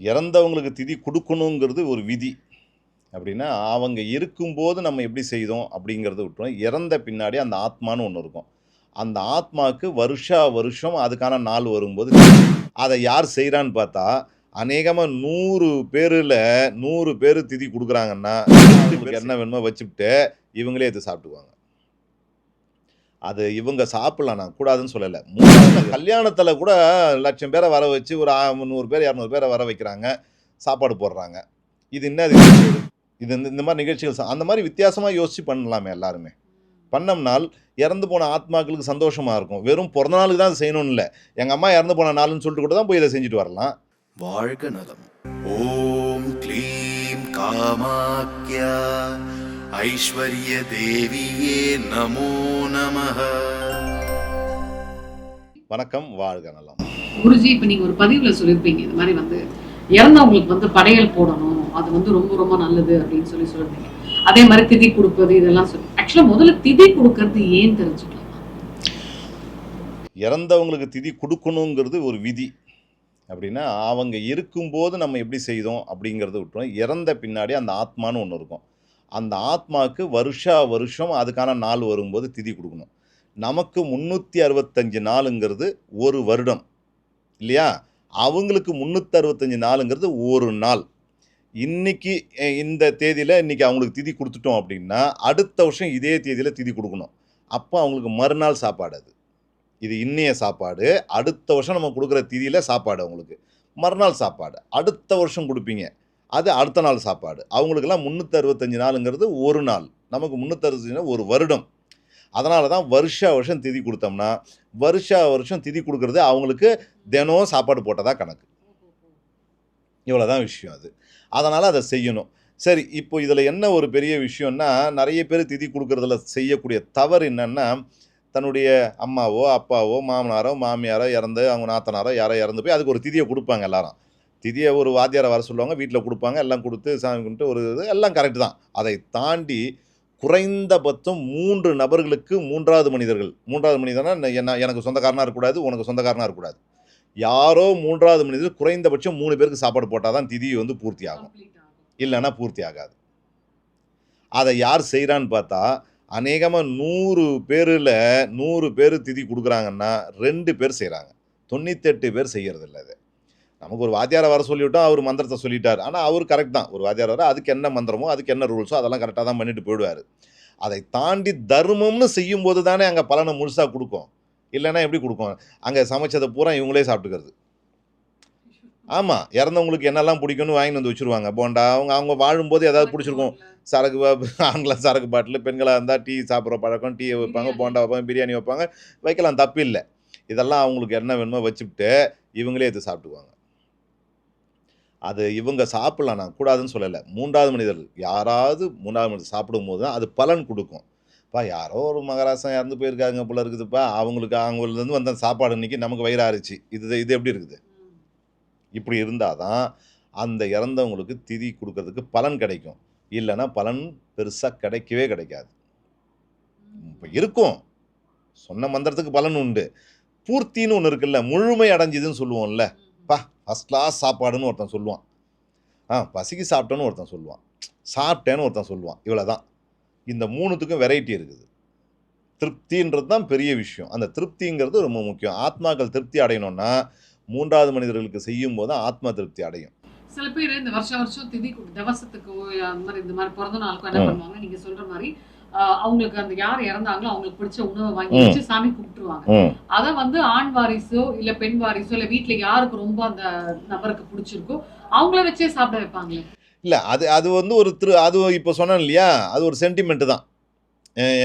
இறந்தவங்களுக்கு திதி கொடுக்கணுங்கிறது ஒரு விதி. அப்படின்னா அவங்க இருக்கும்போது நம்ம எப்படி செய்தோம் அப்படிங்கிறத விட்டுரும். இறந்த பின்னாடி அந்த ஆத்மான்னு ஒன்று இருக்கும். அந்த ஆத்மாவுக்கு வருஷா வருஷம் அதுக்கான நாள் வரும்போது அதை யார் செய்கிறான்னு பார்த்தா அநேகமாக நூறு பேரில் நூறு பேர் திதி கொடுக்குறாங்கன்னா என்ன வேணுமோ வச்சுக்கிட்டு இவங்களே எடுத்து சாப்பிட்டுக்குவாங்க. அது இவங்க சாப்பிடலாம் நான் கூடாதுன்னு சொல்லலை. மூணாவது கல்யாணத்தில் கூட லட்சம் பேரை வர வச்சு ஒரு ஆ- நூறு பேர் இரநூறு பேரை வர வைக்கிறாங்க சாப்பாடு போடுறாங்க. இது என்ன இது? இது இந்த- இந்த மாதிரி நிகழ்ச்சிகள் அந்த மாதிரி வித்தியாசமாக யோசிச்சு பண்ணலாமே எல்லாருமே. பண்ணோம்னால் இறந்து போன ஆத்மாக்களுக்கு சந்தோஷமா இருக்கும். வெறும் பிறந்த நாளுக்கு தான் செய்யணும்னு இல்லை. எங்கள் அம்மா இறந்து போன நாளுன்னு சொல்லிட்டு கூட தான் போய் இதை செஞ்சுட்டு வரலாம். வாழ்க நலம். ஓம் க்ளீம் காமாக்யா ஐஸ்வர்ய தேவியே நமோ நமः வணக்கம் வாழ்க நலம். குருஜி இப்ப நீங்க ஒரு பதிவுல சொல்லியிருப்பீங்க இந்த மாதிரி வந்து இறந்தவங்களுக்கு வந்து படையல் போடணும் அது வந்து ரொம்ப ரொம்ப நல்லது அப்படின்னு சொல்லி சொல்லிருந்தீங்க. அதே மாதிரி திதி கொடுப்பது இதெல்லாம் சொல்லி ஆக்சுவலா முதல்ல திதி கொடுக்கறது ஏன் தெரிஞ்சுக்கலாம்? இறந்தவங்களுக்கு திதி கொடுக்கணுங்கிறது ஒரு விதி. அப்படின்னா அவங்க இருக்கும்போது நம்ம எப்படி செய்தோம் அப்படிங்கிறத விட்டுரும் இறந்த பின்னாடி அந்த ஆத்மான்னு ஒன்று இருக்கும். அந்த ஆத்மாவுக்கு வருஷா வருஷம் அதுக்கான நாள் வரும்போது திதி கொடுக்கணும். நமக்கு முந்நூற்றி அறுபத்தஞ்சு நாளுங்கிறது ஒரு வருடம். இல்லையா? அவங்களுக்கு முந்நூற்றி அறுபத்தஞ்சு நாளுங்கிறது ஒரு நாள். இன்றைக்கி இந்த தேதியில் இன்றைக்கி அவங்களுக்கு திதி கொடுத்துட்டோம் அப்படின்னா அடுத்த வருஷம் இதே தேதியில் திதி கொடுக்கணும். அப்போ அவங்களுக்கு மறுநாள் சாப்பாடு அது. இது இன்னைய சாப்பாடு. அடுத்த வருஷம் நம்ம கொடுக்குற திதியில் சாப்பாடு அவங்களுக்கு. மறுநாள் சாப்பாடு. அடுத்த வருஷம் கொடுப்பீங்க. அது அடுத்த நாள் சாப்பாடு. அவங்களுக்கெல்லாம் முந்நூற்றி அறுபத்தஞ்சு நாளுங்கிறது ஒரு நாள். நமக்கு முந்நூற்றறுபத்தஞ்சு நாள் ஒரு வருடம். அதனால தான் வருஷா வருஷம் திதி கொடுத்தோம்னா வருஷா வருஷம் திதி கொடுக்கறது அவங்களுக்கு தினம் சாப்பாடு போட்டதா கணக்கு. இவ்வளோ தான் விஷயம் அது. அதனால் அதை செய்யணும். சரி இப்போ இதில் என்ன ஒரு பெரிய விஷயம்னா நிறைய பேர் திதி கொடுக்குறதுல செய்யக்கூடிய தவறு என்னென்னா தன்னுடைய அம்மாவோ அப்பாவோ மாமனாரோ மாமியாரோ இறந்து அவங்க நாத்தனாரோ யாரோ இறந்து போய் அதுக்கு ஒரு திதியை கொடுப்பாங்க எல்லாரும். திதியை ஒரு வாத்தியாரை வர சொல்லுவாங்க வீட்டில் கொடுப்பாங்க எல்லாம் கொடுத்து சாமி கும்பிட்டு ஒரு இது எல்லாம் கரெக்டு தான். அதை தாண்டி குறைந்தபட்சம் மூன்று நபர்களுக்கு மூன்றாவது மனிதர்கள். மூன்றாவது மனிதனா என்ன எனக்கு சொந்தக்காரனாக இருக்கக்கூடாது உனக்கு சொந்தக்காரனாக இருக்கக்கூடாது யாரோ மூன்றாவது மனிதர் குறைந்தபட்சம் மூணு பேருக்கு சாப்பாடு போட்டால் தான் திதி வந்து பூர்த்தி ஆகும். இல்லைன்னா பூர்த்தி ஆகாது. அதை யார் செய்கிறான்னு பார்த்தா அநேகமாக நூறு பேரில் நூறு பேர் திதி கொடுக்குறாங்கன்னா ரெண்டு பேர் செய்கிறாங்க தொண்ணூத்தெட்டு பேர் செய்யறதில்ல அது. நமக்கு ஒரு வாத்தியாரை வர சொல்லிவிட்டோம் அவர் மந்திரத்தை சொல்லிட்டார். ஆனால் அவர் கரெக்ட் தான். ஒரு வாத்தியார் வர அதுக்கு என்ன மந்திரமோ அதுக்கு என்ன ரூல்ஸோ அதெல்லாம் கரெக்டாக தான் பண்ணிட்டு போயிடுவார். அதை தாண்டி தர்மம்னு செய்யும்போது தானே அங்கே பலனை முழுசாக கொடுக்கும். இல்லைன்னா எப்படி கொடுக்கும்? அங்கே சமைச்சதை பூரா இவங்களே சாப்பிட்டுக்கிறது. ஆமாம் இறந்தவங்களுக்கு என்னெல்லாம் பிடிக்கும்னு வாங்கிட்டு வந்து வச்சுருவாங்க. போண்டா அவங்க அவங்க வாழும்போது ஏதாவது பிடிச்சிருக்கும். சரக்கு ஆண்களாக சரக்கு பாட்டில் பெண்களாக இருந்தால் டீ சாப்பிட்ற பழக்கம் டீ வைப்பாங்க போண்டா வைப்பாங்க பிரியாணி வைப்பாங்க வைக்கலாம் தப்பு இல்லை இதெல்லாம் அவங்களுக்கு என்ன வேணுமோ வச்சுக்கிட்டு இவங்களே எடுத்து சாப்பிட்டுக்குவாங்க. அது இவங்க சாப்பிட்லாம் நான் கூடாதுன்னு சொல்லலை. மூன்றாவது மனிதர்கள் யாராவது மூன்றாவது மனிதர் சாப்பிடும்போது தான் அது பலன் கொடுக்கும். பா யாரோ ஒரு மகராசம் இறந்து போயிருக்காங்க போல இருக்குதுப்பா. அவங்களுக்கு அவங்கலேருந்து வந்த சாப்பாடு இன்னைக்கு நமக்கு வயிறாருச்சு. இது இது எப்படி இருக்குது? இப்படி இருந்தால் தான் அந்த இறந்தவங்களுக்கு திதி கொடுக்கறதுக்கு பலன் கிடைக்கும். இல்லைன்னா பலன் பெருசாக கிடைக்கவே கிடைக்காது. இப்போ இருக்கும். சொன்ன மந்திரத்துக்கு பலன் உண்டு. பூர்த்தின்னு ஒன்று இருக்குல்ல முழுமை அடைஞ்சுதுன்னு சொல்லுவோம்ல. ஃபஸ்ட் கிளாஸ் சாப்பாடுன்னு ஒருத்தன் சொல்லுவான். ஆ பசிக்கு சாப்பிட்டேன்னு ஒருத்தன் சொல்லுவான். சாப்பிட்டேன்னு ஒருத்தன் சொல்லுவான். இவ்வளோ தான் இந்த மூணுத்துக்கும் வெரைட்டி இருக்குது. திருப்தின்றது தான் பெரிய விஷயம். அந்த திருப்திங்கிறது ரொம்ப முக்கியம். ஆத்மாக்கள் திருப்தி அடையணும்னா மூன்றாவது மனிதர்களுக்கு செய்யும் போது ஆத்மா திருப்தி அடையும். சில பேர் இந்த வருஷம் வருஷம் திதி திவசத்துக்கோ அந்த மாதிரி இந்த மாதிரி பிறந்த நாளுக்கோ என்ன. பண்ணுவாங்க நீங்க சொல்ற மாதிரி அவங்களுக்கு அந்த யார் இறந்தாங்களோ அவங்களுக்கு பிடிச்ச உணவை வாங்கி. வச்சு சாமி கும்பிட்டுருவாங்க. அத வந்து ஆண் வாரிசோ இல்ல பெண் வாரிசோ இல்ல வீட்ல யாருக்கு ரொம்ப அந்த நபருக்கு பிடிச்சிருக்கோ அவங்கள வச்சே சாப்பிட வைப்பாங்களே. இல்லை அது அது வந்து ஒரு திரு அது இப்போ சொன்னேன் இல்லையா? அது ஒரு சென்டிமெண்ட்டு தான்.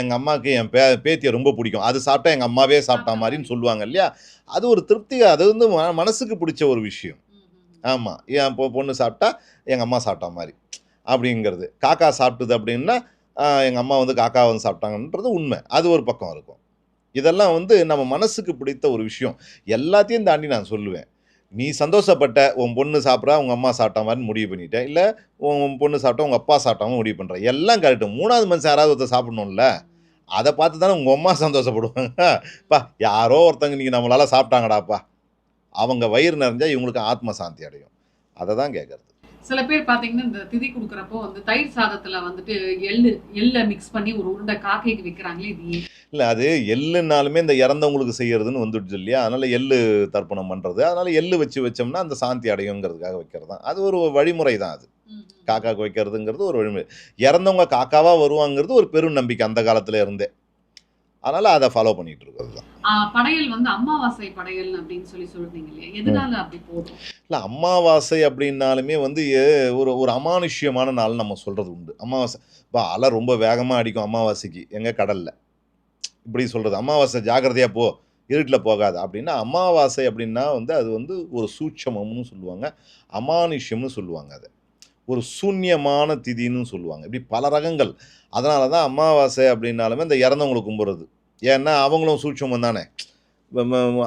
எங்கள் அம்மாவுக்கு என் பே பேத்தியை ரொம்ப பிடிக்கும். அது சாப்பிட்டா எங்கள் அம்மாவே சாப்பிட்டா மாதிரின்னு சொல்லுவாங்க இல்லையா? அது ஒரு திருப்தி அது வந்து மனசுக்கு பிடிச்ச ஒரு விஷயம். ஆமாம் என் பொ பொண்ணு சாப்பிட்டா எங்கள் அம்மா சாப்பிட்டா மாதிரி. அப்படிங்கிறது. காக்கா சாப்பிட்டுது அப்படின்னா எங்கள் அம்மா வந்து காக்கா வந்து சாப்பிட்டாங்கன்றது உண்மை. அது ஒரு பக்கம் இருக்கும். இதெல்லாம் வந்து நம்ம மனசுக்கு பிடித்த ஒரு விஷயம். எல்லாத்தையும் தாண்டி நான் சொல்லுவேன். நீ சந்தோஷப்பட்ட உன் பொண்ணு சாப்பிட்றா உங்கள் அம்மா சாப்பிட்ட மாதிரி முடிவு பண்ணிட்டேன். இல்லை உன் பொண்ணு சாப்பிட்டா உங்கள் அப்பா சாப்பிட்டாம முடிவு பண்ணுற எல்லாம் கரெக்டு மூணாவது மனுஷன் யாராவது ஒருத்தர் சாப்பிடணும்ல அதை பார்த்து தானே உங்கள் அம்மா சந்தோஷப்படுவாங்க. பா யாரோ ஒருத்தங்க நீங்கள் நம்மளால் சாப்பிட்டாங்கடாப்பா. அவங்க வயிறு நிறைஞ்சால் இவங்களுக்கு ஆத்ம சாந்தி அடையும். அதை தான் கேட்குறது சில பேர் பாத்தீங்கன்னா இந்த திதி கொடுக்கறப்போ வந்து தயிர் சாதத்துல வந்துட்டு எள்ளு எள்ள மிக்ஸ் பண்ணி ஒரு உருண்டை காக்கைக்கு வைக்கிறாங்களே இது இல்லை அது எள்ளுனாலுமே இந்த இறந்தவங்களுக்கு செய்யறதுன்னு வந்துடுச்சு இல்லையா? அதனால எள்ளு தர்ப்பணம் பண்ணுறது அதனால எள்ளு வச்சு வச்சோம்னா அந்த சாந்தி அடையுங்கிறதுக்காக வைக்கிறது தான் அது ஒரு வழிமுறை தான் அது காக்காக்கு வைக்கிறதுங்கிறது ஒரு வழிமுறை. இறந்தவங்க காக்காவா வருவாங்கிறது ஒரு பெரும் நம்பிக்கை அந்த காலத்துல இருந்தே. அதனால அதை ஃபாலோ பண்ணிட்டு இருக்கிறது தான் படையல் வந்து அமாவாசை படையல் அப்படின்னு சொல்லி சொல்றீங்க இல்லையா? எதனால அப்படி போடுறோம் இல்லை அமாவாசை அப்படின்னாலுமே வந்து ஒரு ஒரு அமானுஷ்யமான நாள் நம்ம சொல்றது உண்டு. அமாவாசை இப்போ அலை ரொம்ப வேகமாக அடிக்கும் அமாவாசைக்கு எங்க கடல்ல. இப்படி சொல்றது அமாவாசை ஜாக்கிரதையா போ இருட்டில் போகாது. அப்படின்னா அமாவாசை அப்படின்னா வந்து அது வந்து ஒரு சூட்சமம்னு சொல்லுவாங்க. அமானுஷ்யம்னு சொல்லுவாங்க அது. ஒரு சூன்யமான திதின்னு சொல்லுவாங்க. இப்படி பல ரகங்கள். அதனால தான் அமாவாசை அப்படின்னாலுமே இந்த இறந்தவங்களை கும்பிட்றது. ஏன்னா அவங்களும் சூட்சமம் தானே.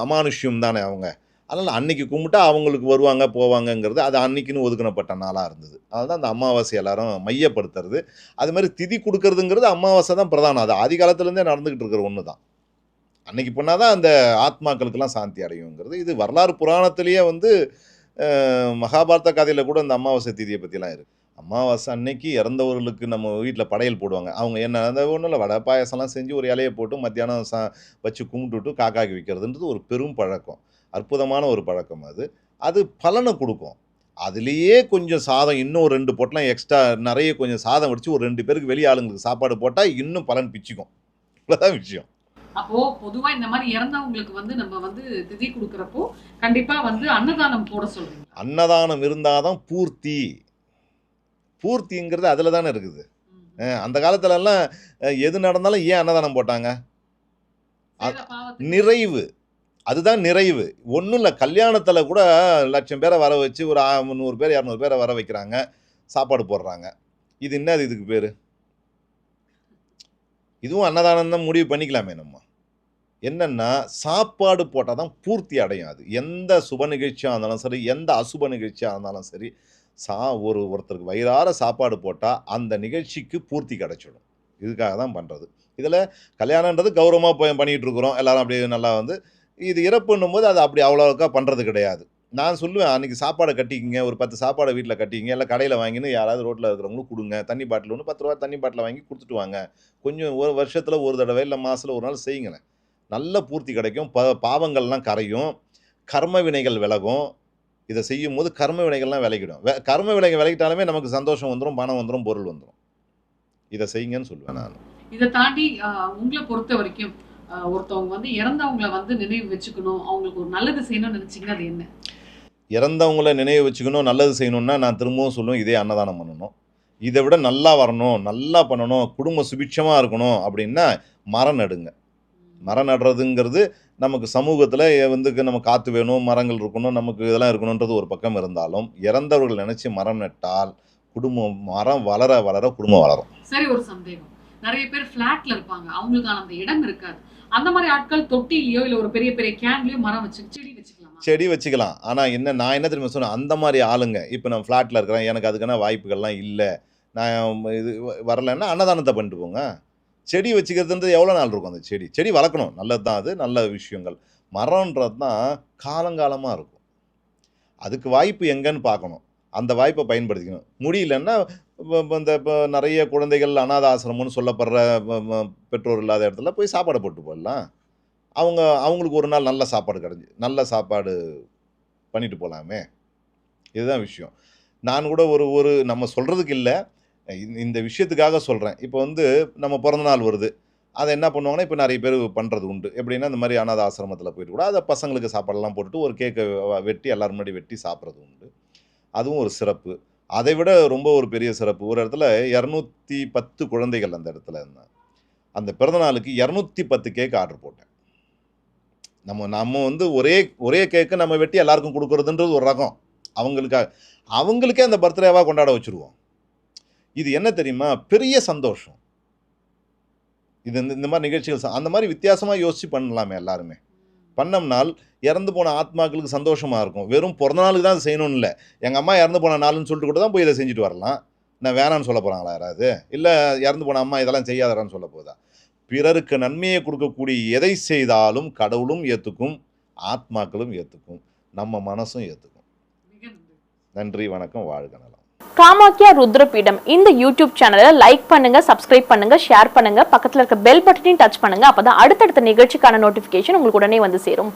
அமானுஷ்யம் தானே அவங்க. அதனால் அன்னைக்கு கும்பிட்டா அவங்களுக்கு வருவாங்க போவாங்கங்கிறது அது அன்னைக்குன்னு ஒதுக்கினப்பட்ட நாளாக இருந்தது. அதுதான் தான் அந்த அமாவாசை எல்லாரும் மையப்படுத்துறது. அது மாதிரி திதி கொடுக்கறதுங்கிறது அமாவாசை தான் பிரதானம். அது ஆதி காலத்துலேருந்தே நடந்துக்கிட்டு இருக்கிற ஒன்று தான். அன்னைக்கு பண்ணால் தான் அந்த ஆத்மாக்களுக்கெல்லாம் சாந்தி அடையுங்கிறது. இது வரலாறு புராணத்திலேயே வந்து மகாபாரத கதையில் கூட இந்த அமாவாசை தீதியை பற்றிலாம் இருக்குது அமாவாசை அன்னைக்கு இறந்தவர்களுக்கு நம்ம வீட்டில் படையல் போடுவாங்க. அவங்க என்ன அந்த ஒன்றும் இல்லை வடை பாயசம்லாம் செஞ்சு ஒரு இலையை போட்டு மத்தியானம் சா வச்சு கும்பிட்டுட்டு காக்காக்கி வைக்கிறதுன்றது ஒரு பெரும் பழக்கம். அற்புதமான ஒரு பழக்கம் அது. அது பலனை கொடுக்கும். அதுலேயே கொஞ்சம் சாதம் இன்னும் ஒரு ரெண்டு பொட்டலாம் எக்ஸ்ட்ரா நிறைய கொஞ்சம் சாதம் வடித்து ஒரு ரெண்டு பேருக்கு வெளியே ஆளுங்களுக்கு சாப்பாடு போட்டால் இன்னும் பலன் பிச்சுக்கும். இவ்வளோதான் விஷயம். அப்போ பொதுவா இந்த மாதிரி இறந்தவங்களுக்கு வந்து நம்ம வந்து திதி கொடுக்கறப்போ கண்டிப்பா வந்து அன்னதானம் போட சொல்றீங்க. அன்னதானம் இருந்தால் தான் பூர்த்தி. பூர்த்திங்கிறது அதில் தானே இருக்குது அந்த காலத்துலலாம் எது நடந்தாலும் ஏன் அன்னதானம் போட்டாங்க? நிறைவு. அதுதான் நிறைவு. ஒன்றும் இல்லை கல்யாணத்தில் கூட லட்சம் பேரை வர வச்சு ஒரு முந்நூறு பேர் இரநூறு பேரை வர வைக்கிறாங்க. சாப்பாடு போடுறாங்க. இது என்னது இதுக்கு பேர்? இதுவும் அன்னதானம் தான் முடிவு பண்ணிக்கலாமே நம்ம. என்னென்னா சாப்பாடு போட்டால் தான் பூர்த்தி அடையும் அது. எந்த சுப நிகழ்ச்சியாக இருந்தாலும் சரி எந்த அசுப நிகழ்ச்சியாக இருந்தாலும் சரி சா ஒரு ஒருத்தருக்கு வயிறார சாப்பாடு போட்டால் அந்த நிகழ்ச்சிக்கு பூர்த்தி கிடைச்சிடும். இதுக்காக தான் பண்ணுறது இதில் கல்யாணன்றது கௌரவமாக போய் பண்ணிகிட்டு இருக்கிறோம். எல்லாரும் அப்படியே நல்லா வந்து இது இறப்புன்னும் போது அது அப்படி அவ்வளோக்கா பண்ணுறது கிடையாது. நான் சொல்லுவேன் அன்றைக்கி சாப்பாடை கட்டிக்கிங்க ஒரு பத்து சாப்பாடை வீட்டில் கட்டிக்கிங்க இல்லை கடையில் வாங்கின்னு யாராவது ரோட்டில் இருக்கிறவங்களும் கொடுங்க. தண்ணி பாட்டில் ஒன்று பத்து ரூபா தண்ணி பாட்டில் வாங்கி கொடுத்துட்டு வாங்க. கொஞ்சம் ஒரு வருஷத்தில் ஒரு தடவை இல்லை மாதத்தில் ஒரு நாள் செய்யுங்களேன். நல்ல பூர்த்தி கிடைக்கும். ப பாவங்கள்லாம் கரையும். கர்ம வினைகள் விலகும். இதை செய்யும் போது கர்ம வினைகள்லாம் விலகிடும். வெ கர்ம வினைகள் விலகிட்டாலுமே நமக்கு சந்தோஷம் வந்துடும் பணம் வந்துடும் பொருள் வந்துடும் இதை செய்யுங்கன்னு சொல்லுவேன் நான். இதை தாண்டி உங்களை பொறுத்த வரைக்கும் ஒருத்தவங்க வந்து இறந்தவங்கள வந்து நினைவு வச்சுக்கணும். அவங்களுக்கு ஒரு நல்லது செய்யணும்னு நினச்சிங்கன்னா அது என்ன? இறந்தவங்கள நினைவு வச்சுக்கணும் நல்லது செய்யணும்னா நான் திரும்பவும் சொல்லுவேன் இதே அன்னதானம் பண்ணணும். இதை விட நல்லா வரணும் நல்லா பண்ணணும் குடும்ப சுபிட்சமாக இருக்கணும் அப்படின்னா மரம் நடுங்க. மரம் நடுறதுங்கிறது நமக்கு சமூகத்தில் வந்து நம்ம காற்று வேணும் மரங்கள் இருக்கணும் நமக்கு இதெல்லாம் இருக்கணுன்றது ஒரு பக்கம் இருந்தாலும் இறந்தவர்கள் நினச்சி மரம் நட்டால் குடும்பம் மரம் வளர வளர குடும்பம் வளரும். சரி ஒரு சந்தேகம். நிறைய பேர் ஃப்ளாட்ல இருப்பாங்க அவங்களுக்கான அந்த இடம் இருக்காது. அந்த மாதிரி ஆட்கள் தொட்டிலையோ இல்லை ஒரு பெரிய பெரிய கேன்லயோ மரம் வச்சு செடி வச்சுக்கலாம். செடி வச்சுக்கலாம். ஆனால் என்ன நான் என்ன தெரியுமா சொன்னேன்? அந்த மாதிரி ஆளுங்க. இப்போ நான் ஃப்ளாட்டில் இருக்கிறேன். எனக்கு அதுக்கான வாய்ப்புகள்லாம் இல்லை. நான் இது வ- வரலைன்னா அன்னதானத்தை பண்ணிட்டு போங்க. செடி வச்சுக்கிறதுன்றது எவ்வளோ நாள் இருக்கும் அந்த செடி? செடி வளர்க்கணும். நல்லது தான் அது. நல்ல விஷயங்கள். மரம்ன்றது தான் காலங்காலமாக இருக்கும். அதுக்கு வாய்ப்பு எங்கன்னு பார்க்கணும். அந்த வாய்ப்பை பயன்படுத்திக்கணும். முடியலன்னா இப்போ இந்த இப்போ நிறைய குழந்தைகள் அனாத ஆசிரமம்னு சொல்லப்படுற பெற்றோர் இல்லாத இடத்துல போய் சாப்பாடு போட்டு போடலாம் அவங்க அவங்களுக்கு ஒரு நாள் நல்ல சாப்பாடு கிடஞ்சி நல்ல சாப்பாடு பண்ணிட்டு போகலாமே இதுதான் விஷயம். நான் கூட ஒரு ஒரு நம்ம சொல்கிறதுக்கு இல்லை. இந்த விஷயத்துக்காக சொல்கிறேன் இப்போ வந்து நம்ம பிறந்தநாள் வருது. அதை என்ன பண்ணுவாங்கன்னா இப்போ நிறைய பேர் பண்ணுறது உண்டு. எப்படின்னா இந்த மாதிரி அனாத ஆசிரமத்தில் போயிட்டு கூட அதை பசங்களுக்கு சாப்பாடெல்லாம் போட்டுட்டு ஒரு கேக்கை வெட்டி எல்லோரும் முன்னாடி வெட்டி சாப்பிட்றது உண்டு. அதுவும் ஒரு சிறப்பு. அதை விட ரொம்ப ஒரு பெரிய சிறப்பு. ஒரு இடத்துல இரநூத்தி பத்து குழந்தைகள் அந்த இடத்துல இருந்தாங்க. அந்த பிறந்தநாளுக்கு இரநூத்தி பத்து கேக் ஆர்டர் போட்டேன். நம்ம நம்ம வந்து ஒரே ஒரே கேக்கு நம்ம வெட்டி எல்லாருக்கும் கொடுக்குறதுன்றது ஒரு ரகம். அவங்களுக்காக அவங்களுக்கே அந்த பர்த்டேவாக கொண்டாட வச்சுருவோம். இது என்ன தெரியுமா? பெரிய சந்தோஷம். இது இந்த இந்த மாதிரி நிகழ்ச்சிகள் அந்த மாதிரி வித்தியாசமாக யோசித்து பண்ணலாமே எல்லாருமே. பண்ணோம்னால் இறந்து போன ஆத்மாக்களுக்கு சந்தோஷமாக இருக்கும். வெறும் பிறந்த நாளுக்கு தான் செய்யணும்னு இல்லை. எங்கள் அம்மா இறந்து போன நாளுன்னு சொல்லிட்டு கூட தான் போய் இதை செஞ்சுட்டு வரலாம். நான் வேணான்னு சொல்ல போகிறாங்களா யாராவது? இல்லை இறந்து போன அம்மா இதெல்லாம் செய்யாதறான்னு சொல்ல போதா பிறருக்கு நன்மையை கொடுக்கக்கூடிய எதை செய்தாலும் கடவுளும் ஏற்றுக்கும் ஆத்மாக்களும் ஏற்றுக்கும் நம்ம மனசும் ஏற்றுக்கும் நன்றி வணக்கம் வாழ்க நலம். காமாக்கியா ருத்ரபீடம். இந்த யூடியூப் சேனலை லைக் பண்ணுங்க சப்ஸ்கிரைப் பண்ணுங்க ஷேர் பண்ணுங்க பக்கத்தில் இருக்க பெல் பட்டனையும் டச் பண்ணுங்க அப்பதான் அடுத்தடுத்த நிகழ்ச்சிக்கான நோட்டிபிகேஷன் உங்களுக்கு உடனே வந்து சேரும்.